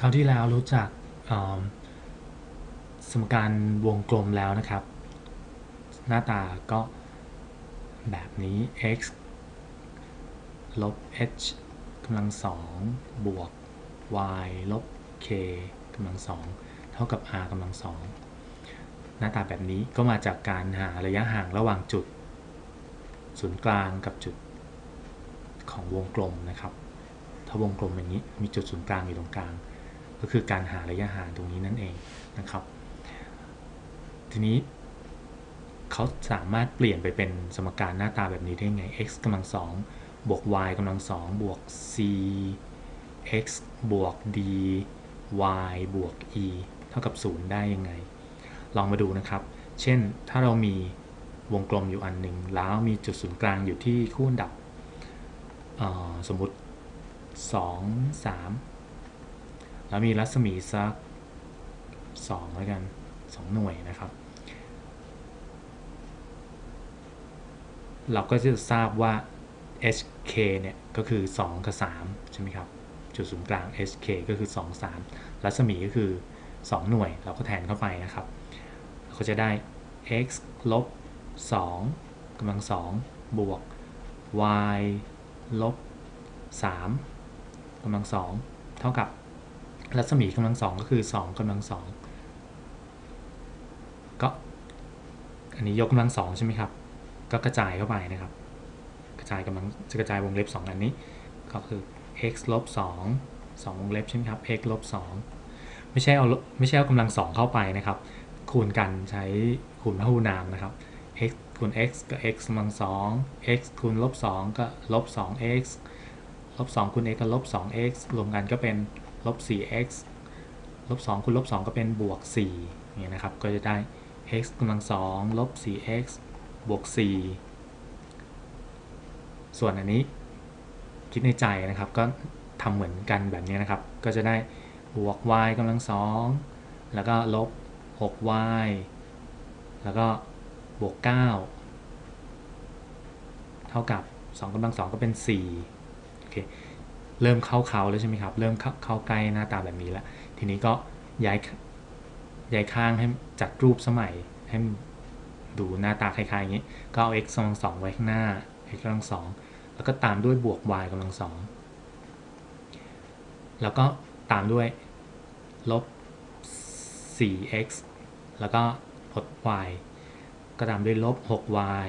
คราวที่แล้วรู้จักสมการวงกลมแล้วนะครับ หน้าตาก็แบบนี้ x ลบ h กำลังสองบวก y ลบ k กำลังสองเท่ากับ r กำลังสองหน้าตาแบบนี้ก็มาจากการหาระยะห่างระหว่างจุด ศูนย์กลางกับจุดของวงกลมนะครับ ถ้าวงกลมอย่างนี้มีจุดศูนย์กลางอยู่ตรงกลาง ก็คือการหาระยะห่างตรงนี้นั่นเองนะครับ ทีนี้เขาสามารถเปลี่ยนไปเป็นสมการหน้าตาแบบนี้ได้ไง x กำลังสองบวก y กำลังสองบวก c x บวก d y บวก e เท่ากับ 0 ได้ยังไง ลองมาดูนะครับ เช่นถ้าเรามีวงกลมอยู่อันหนึ่งแล้วมีจุดศูนย์กลางอยู่ที่คู่ดับ สมมุติ 2 3 แล้วมีรัศมีสัก2แล้วกัน 2 หน่วยนะครับ เราก็จะทราบว่า hk เนี่ย ก็คือ 2 กับ 3 ใช่ไหมครับ จุดศูนย์กลาง hk ก็คือ 2 3 รัศมีก็คือ 2 หน่วย เราก็แทนเข้าไปนะครับ เราก็จะได้ x ลบ2กำลัง 2 บวก y ลบ3กำลัง 2 เท่ากับ รัศมีกำลัง2ก็คือ2กำลัง2ก็อันนี้ยกกำลัง2ใช่ไหมครับ ก็กระจายเข้าไปนะครับ กระจายกำลังจะกระจายวงเล็บ 2 อันนี้ ก็คือ x ลบ2 2วงเล็บใช่ไหมครับ x ลบ2ไม่ใช่เอาไม่ใช่เอากำลัง2เข้าไปนะครับ คูณกันใช้คูณพหุนามนะครับ x คูณ x ก็ x กำลัง2 x คูณลบ2ก็ลบ 2x ลบ2คูณ x ก็ลบ 2x รวมกันก็เป็น ลบ 4x ลบ 2คูณลบ 2 ก็เป็นบวก4นี้นะครับ ก็จะได้ x กำลัง2ลบ 4x บวก 4 ส่วนอันนี้คิดในใจนะครับก็ทำเหมือนกันแบบนี้นะครับ ก็จะได้บวก y กำลังสองแล้วก็ลบ 6y แล้วก็บวก 9 เท่ากับ 2กำลังสองก็เป็น4โอเค เริ่มเข้าเขาแล้วใช่ไหมครับ เริ่มเข้าใกล้หน้าตาแบบนี้แล้ว ทีนี้ก็ย้ายย้ายข้างให้จัดรูปสมัยให้ดูหน้าตาคล้ายๆอย่างนี้ ก็เอา x กำลังสองไว้ข้างหน้า x กำลังสองแล้วก็ตามด้วยบวก y กำลังสองแล้วก็ตามด้วยลบ 4x แล้วก็ลด y ก็ตามด้วยลบ 6y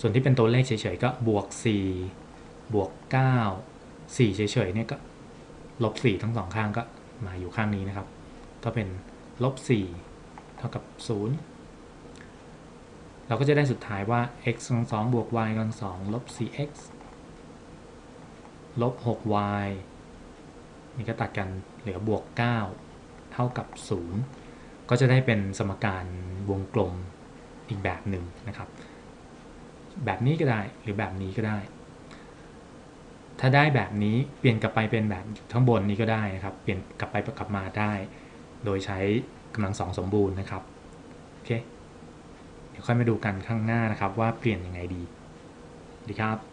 ส่วนที่เป็นตัวเลขเฉยๆ ก็บวก 4 บวก 9 4 เฉยๆเนี่ยก็ลบ4ทั้งสองข้างก็มาอยู่ข้างนี้นะครับ ก็เป็นลบ4เท่ากับ 0 เราก็จะได้สุดท้ายว่า x กำลังสองบวก y กำลังสองลบ 4x ลบ 6y นี่ก็ตัดกันเหลือบวก 9 เท่ากับ 0 ก็จะได้เป็นสมการวงกลมอีกแบบหนึ่งนะครับ แบบนี้ก็ได้หรือแบบนี้ก็ได้ ถ้าได้แบบนี้เปลี่ยนกลับไปเป็นแบบข้างบนนี้ก็ได้นะครับ เปลี่ยนกลับไปกลับมาได้ โดยใช้กำลังสองสมบูรณ์นะครับโอเคเดี๋ยวค่อยมาดูกันข้างหน้านะครับว่าเปลี่ยนยังไงดี ดีครับ